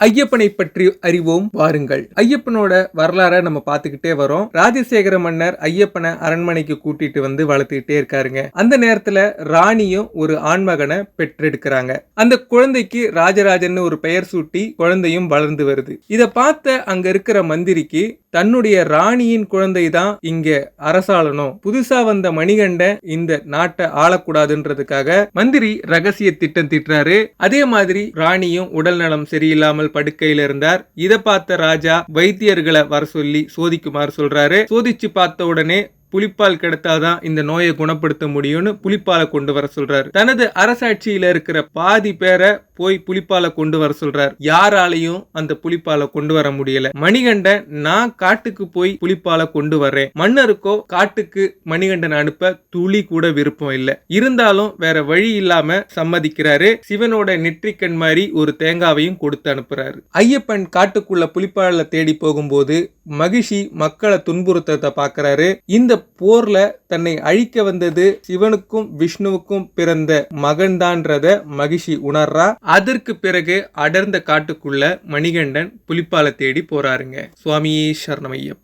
ஐயப்பனை பற்றி அறிவோம் வாருங்கள். ஐயப்பனோட வரலாற நம்ம பார்த்துக்கிட்டே வரோம். ராஜசேகர மன்னர் ஐயப்பனை அரண்மனைக்கு கூட்டிட்டு வந்து வளர்த்துக்கிட்டே இருக்காருங்க. அந்த நேரத்துல ராணியும் ஒரு ஆண்மகனை பெற்றெடுக்கிறாங்க. அந்த குழந்தைக்கு ராஜராஜன் ஒரு பெயர் சூட்டி குழந்தையும் வளர்ந்து வருது. இத பார்த்த அங்க இருக்கிற மந்திரிக்கு தன்னுடைய ராணியின் குழந்தை தான் இங்க அரசாளனும். புதுசா வந்த மணிகண்டன் இந்த நாட்டை ஆளக்கூடாதுன்றதுக்காக மந்திரி ரகசிய திட்டம் திட்டுறாரு. அதே மாதிரி ராணியும் உடல் நலம் சரியில்லாமல் படுக்கையில் இருந்தார். இதை பார்த்த ராஜா வைத்தியர்களை வர சொல்லி சோதிக்குமாறு சொல்றாரு. சோதிச்சு பார்த்த உடனே புலிப்பால் கிடைத்தாதான் இந்த நோயை குணப்படுத்த முடியும்னு புலிப்பாலை கொண்டு வர சொல்றாரு. தனது அரசாட்சியில இருக்கிற பாதி பேரை போய் புலிப்பாலை கொண்டு வர சொல்றாரு. யாராலையும் அந்த புலிப்பாலை கொண்டு வர முடியல. மணிகண்டன் நான் காட்டுக்கு போய் புலிப்பாலை கொண்டு வர்றேன். மன்னருக்கோ காட்டுக்கு மணிகண்டன் அனுப்ப துளி கூட விருப்பம் இல்லை. இருந்தாலும் வேற வழி இல்லாம சம்மதிக்கிறாரு. சிவனோட நெற்றிக்கண் மாதிரி ஒரு தேங்காவையும் கொடுத்து அனுப்புறாரு. ஐயப்பன் காட்டுக்குள்ள புலிப்பாலை தேடி போகும்போது மகிஷி மக்களை துன்புறுத்தத்தை பாக்குறாரு. இந்த போர்ல தன்னை அழிக்க வந்தது சிவனுக்கும் விஷ்ணுவுக்கும் பிறந்த மகன்தான்றத மகிஷி உணர்றா. அதற்கு பிறகு அடர்ந்த காட்டுக்குள்ள மணிகண்டன் புலிப்பாலை தேடி போறாருங்க. சுவாமியே சரணமையம்.